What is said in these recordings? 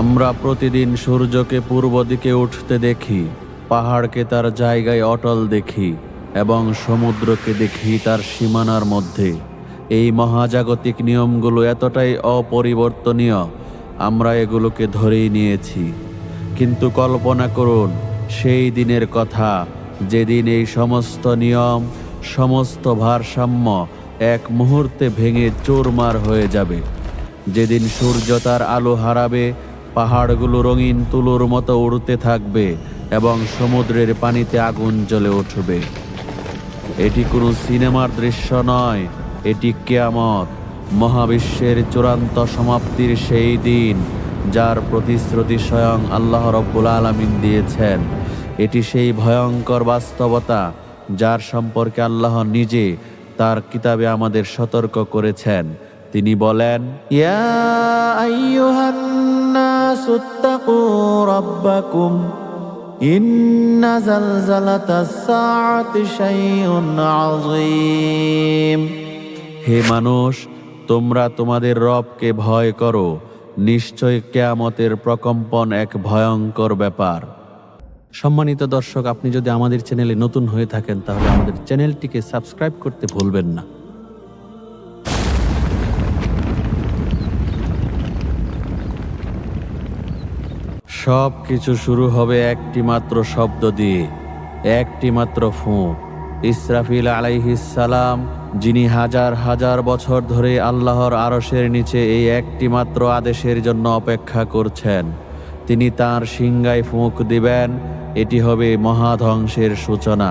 আমরা প্রতিদিন সূর্যকে পূর্ব দিকে উঠতে দেখি, পাহাড়কে তার জায়গায় অটল দেখি, এবং সমুদ্রকে দেখি তার সীমানার মধ্যে। এই মহাজাগতিক নিয়মগুলো এতটাই অপরিবর্তনীয়, আমরা এগুলোকে ধরেই নিয়েছি। কিন্তু কল্পনা করুন, সেই দিনের কথা, যেদিন এই সমস্ত নিয়ম, সমস্ত ভারসাম্য এক মুহূর্তে ভেঙে চোরমার হয়ে যাবে। যেদিন সূর্য তার আলো হারাবে পাহাড়গুলো রঙিন তুলোর মতো উড়তে থাকবে এবং সমুদ্রের পানিতে আগুন জ্বলে উঠবে। এটি কোনো সিনেমার দৃশ্য নয়, এটি কেয়ামত, মহাবিশ্বের চূড়ান্ত সমাপ্তির সেই দিন যার প্রতিশ্রুতি স্বয়ং আল্লাহ রব্বুল আলমিন দিয়েছেন। এটি সেই ভয়ঙ্কর বাস্তবতা যার সম্পর্কে আল্লাহ নিজে তার কিতাবে আমাদের সতর্ক করেছেন। তিনি বলেন, ইয়া اتقوا ربكم إن زلزلة الساعة شيء عظيم হে মানুষ তোমরা তোমাদের রবকে ভয় করো নিশ্চয় কেয়ামতের প্রকম্পন এক ভয়ঙ্কর ব্যাপার সম্মানিত দর্শক আপনি যদি আমাদের চ্যানেলে নতুন হয়ে থাকেন তাহলে আমাদের চ্যানেলটিকে সাবস্ক্রাইব করতে ভুলবেন না সব কিছু শুরু হবে একটি মাত্র শব্দ দিয়ে একটি মাত্র ফুঁ। ইসরাফিল আলাইহিসালাম যিনি হাজার হাজার বছর ধরে আল্লাহর আরসের নিচে এই একটি মাত্র আদেশের জন্য অপেক্ষা করছেন, তিনি তার সিংগায় ফুঁক দিবেন, এটি হবে মহাধ্বংসের সূচনা।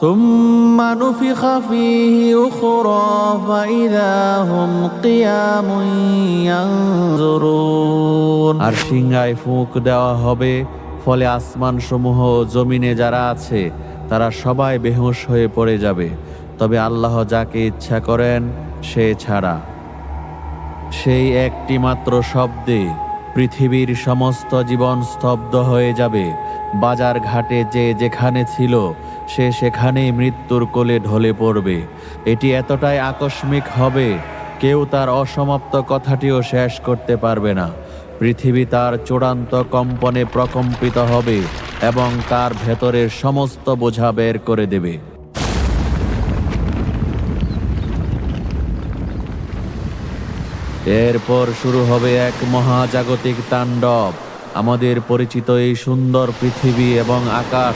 ثم نفخ فيه أخرى فإذا هم قيام ينظرون আর সিংহায় ফুঁক দেওয়া হবে ফলে আসমান সমূহ ও জমিনে যারা আছে তারা সবাই বেহুশ হয়ে পড়ে যাবে তবে আল্লাহ যাকে ইচ্ছা করেন সে ছাড়া সেই একটি মাত্র শব্দে পৃথিবীর সমস্ত জীবন স্তব্ধ হয়ে যাবে বাজার ঘাটে যে যেখানে ছিল সে সেখানেই মৃত্যুর কোলে ঢলে পড়বে। এটি এতটাই আকস্মিক হবে, কেউ তার অসমাপ্ত কথাটিও শেষ করতে পারবে না। পৃথিবী তার চূড়ান্ত কম্পনে প্রকম্পিত হবে এবং তার ভেতরের সমস্ত বোঝা বের করে দেবে। এরপর শুরু হবে এক মহাজাগতিক তাণ্ডব। আমাদের পরিচিত এই সুন্দর পৃথিবী এবং আকাশ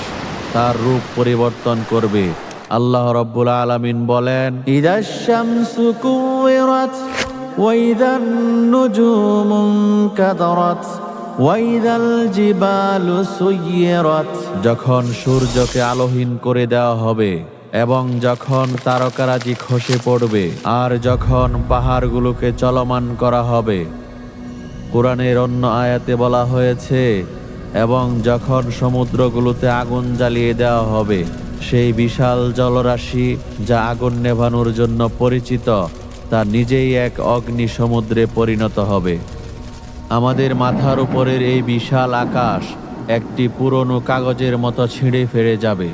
তার রূপ পরিবর্তন করবে। আল্লাহ রব্বুল আলমিন বলেন যখন সূর্যকে আলোহীন করে দেওয়া হবে এবং যখন তারকারাজি খসে পড়বে আর যখন পাহাড়গুলোকে চলমান করা হবে কোরআনের অন্য আয়াতে বলা হয়েছে এবং যখন সমুদ্রগুলোতে আগুন জ্বালিয়ে দেওয়া হবে, সেই বিশাল জলরাশি যা আগুন নেভানোর জন্য পরিচিত, তা নিজেই এক অগ্নি সমুদ্রে পরিণত হবে। আমাদের মাথার উপরের এই বিশাল আকাশ একটি পুরনো কাগজের মতো ছিঁড়ে ফেড়ে যাবে।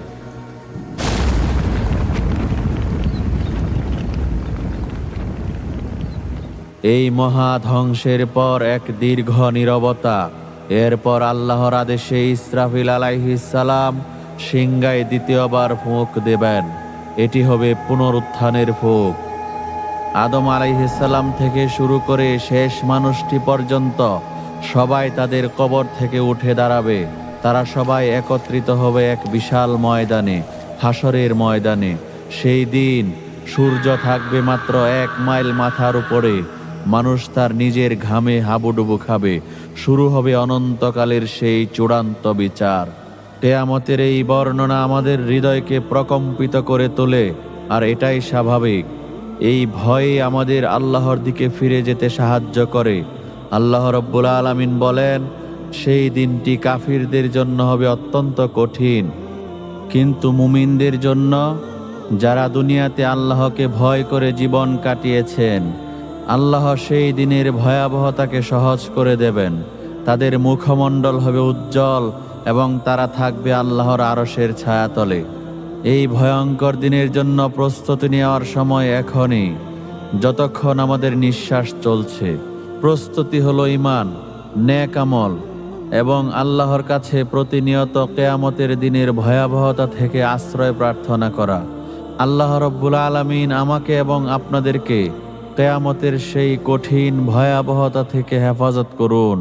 এই মহা ধ্বংসের পর এক দীর্ঘ নীরবতা এরপর আল্লাহর আদেশে ইসরাফিল আলাইহিসালাম সিংগায় দ্বিতীয়বার ফুঁক দেবেন। এটি হবে পুনরুত্থানের ফুঁক। আদম আলাইহিসাল্লাম থেকে শুরু করে শেষ মানুষটি পর্যন্ত সবাই তাদের কবর থেকে উঠে দাঁড়াবে। তারা সবাই একত্রিত হবে এক বিশাল ময়দানে হাসরের ময়দানে। সেই দিন সূর্য থাকবে মাত্র এক মাইল মাথার উপরে। মানুষ তার নিজের ঘামে হাবুডুবু খাবে। শুরু হবে অনন্তকালের সেই চূড়ান্ত বিচার। কেয়ামতের এই বর্ণনা আমাদের হৃদয়কে প্রকম্পিত করে তোলে, আর এটাই স্বাভাবিক। এই ভয়ে আমাদের আল্লাহর দিকে ফিরে যেতে সাহায্য করে। আল্লাহ রব্বুল আলামিন বলেন, সেই দিনটি কাফিরদের জন্য হবে অত্যন্ত কঠিন। কিন্তু মুমিনদের জন্য, যারা দুনিয়াতে আল্লাহকে ভয় করে জীবন কাটিয়েছেন আল্লাহ সেই দিনের ভয়াবহতাকে সহজ করে দেবেন। তাদের মুখমণ্ডল হবে উজ্জ্বল এবং তারা থাকবে আল্লাহর আরশের ছায়াতলে। এই ভয়ঙ্কর দিনের জন্য প্রস্তুতি নেওয়ার সময় এখনই। যতক্ষণ আমাদের নিঃশ্বাস চলছে, প্রস্তুতি হলো ইমান ন্যাক আমল এবং আল্লাহর কাছে প্রতিনিয়ত কেয়ামতের দিনের ভয়াবহতা থেকে আশ্রয় প্রার্থনা করা। আল্লাহ রব্বুল আলমিন আমাকে এবং আপনাদেরকে কেয়ামতের সেই কঠিন ভয়াবহতা থেকে হেফাজত করুন।